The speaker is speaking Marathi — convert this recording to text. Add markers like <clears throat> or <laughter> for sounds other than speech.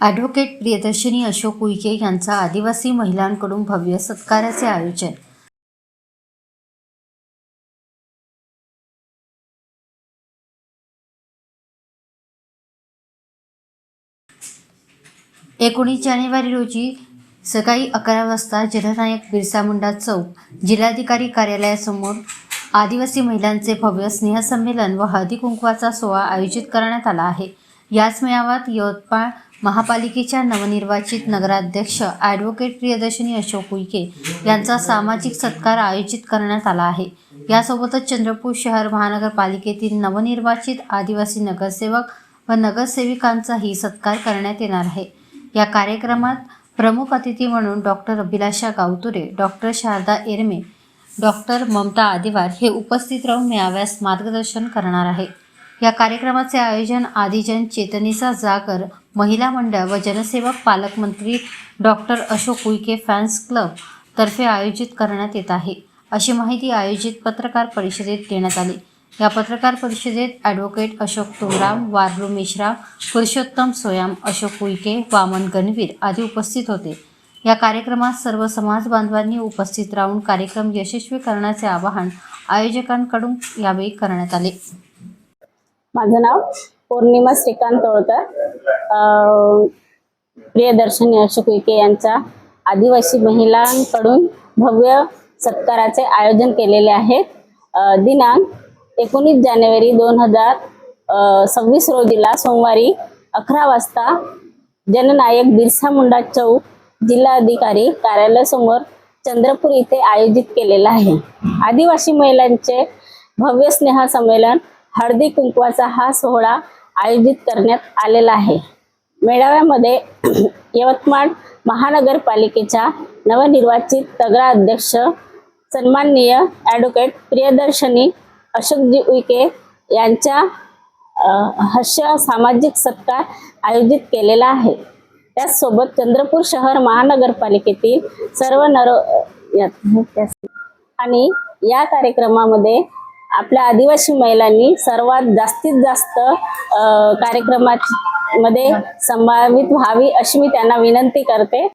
ॲडव्होकेट प्रियदर्शिनी अशोक उईके यांचा आदिवासी महिलांकडून भव्य सत्काराचे आयोजन. एकोणीस जानेवारी रोजी सकाळी अकरा वाजता जननायक बिरसा मुंडा चौक जिल्हाधिकारी कार्यालयासमोर आदिवासी महिलांचे भव्य स्नेहसंमेलन व हळदी कुंकवाचा सोहळा आयोजित करण्यात आला आहे. याच मेळाव्यात यवतमाळ महापालिकेच्या नवनिर्वाचित नगराध्यक्ष ॲडव्होकेट प्रियदर्शनी अशोक उईके यांचा सामाजिक सत्कार आयोजित करण्यात आला आहे. यासोबतच चंद्रपूर शहर महानगरपालिकेतील नवनिर्वाचित आदिवासी नगरसेवक व नगरसेविकांचाही सत्कार करण्यात येणार आहे. या कार्यक्रमात प्रमुख अतिथी म्हणून doctor Abhilasha Gavture doctor Sharda Erme doctor Mamta Adiwar हे उपस्थित राहून मेळाव्यास मार्गदर्शन करणार आहे. या कार्यक्रमाचे आयोजन आदिजन चेतनीचा जागर महिला मंडळ व जनसेवक पालकमंत्री doctor Ashok Uike fans club तर्फे आयोजित करण्यात येत आहे. अशी माहिती आयोजित पत्रकार परिषदेत देण्यात आली. या पत्रकार परिषदेत ॲडव्होकेट अशोक तुमराम वारलू मिश्रा पुरुषोत्तम सोयाम अशोक उईके वामन गणवीर आदी उपस्थित होते. या कार्यक्रमात सर्व समाज बांधवांनी उपस्थित राहून कार्यक्रम यशस्वी करण्याचे आवाहन आयोजकांकडून यावेळी करण्यात आले. माझं नाव पौर्णिमा श्रीकांत तोळकर प्रियदर्शनी अशोक विखे यांच्या आदिवासी महिलांकडून भव्य सत्काराचे आयोजन केलेले आहे दिनांक एकोणीस जानेवारी दोन हजार सव्वीस रोजीला सोमवारी अकरा वाजता जननायक बिरसा मुंडा चौक जिल्हाधिकारी कार्यालयासमोर चंद्रपूर इथे आयोजित केलेला आहे. आदिवासी महिलांचे भव्य स्नेह संमेलन हळदी कुंकवाचा हा सोहळा आयोजित करण्यात आलेला आहे. मेळाव्यामध्ये <clears throat> यवतमाळ महानगरपालिकेच्या नवनिर्वाचित तगडा अध्यक्ष सन्माननीय ॲडव्होकेट प्रियदर्शनी अशोकजी उईके यांच्या अ, हास्य सामाजिक सत्कार आयोजित केलेला आहे. त्याचसोबत चंद्रपूर शहर महानगरपालिकेतील सर्व नरो आणि या कार्यक्रमामध्ये आपल्या आदिवासी महिलांनी सर्वात जास्तीत जास्त अ, कार्यक्रमात मध्ये संभावित व्हावी अशी मी त्यांना विनंती करते.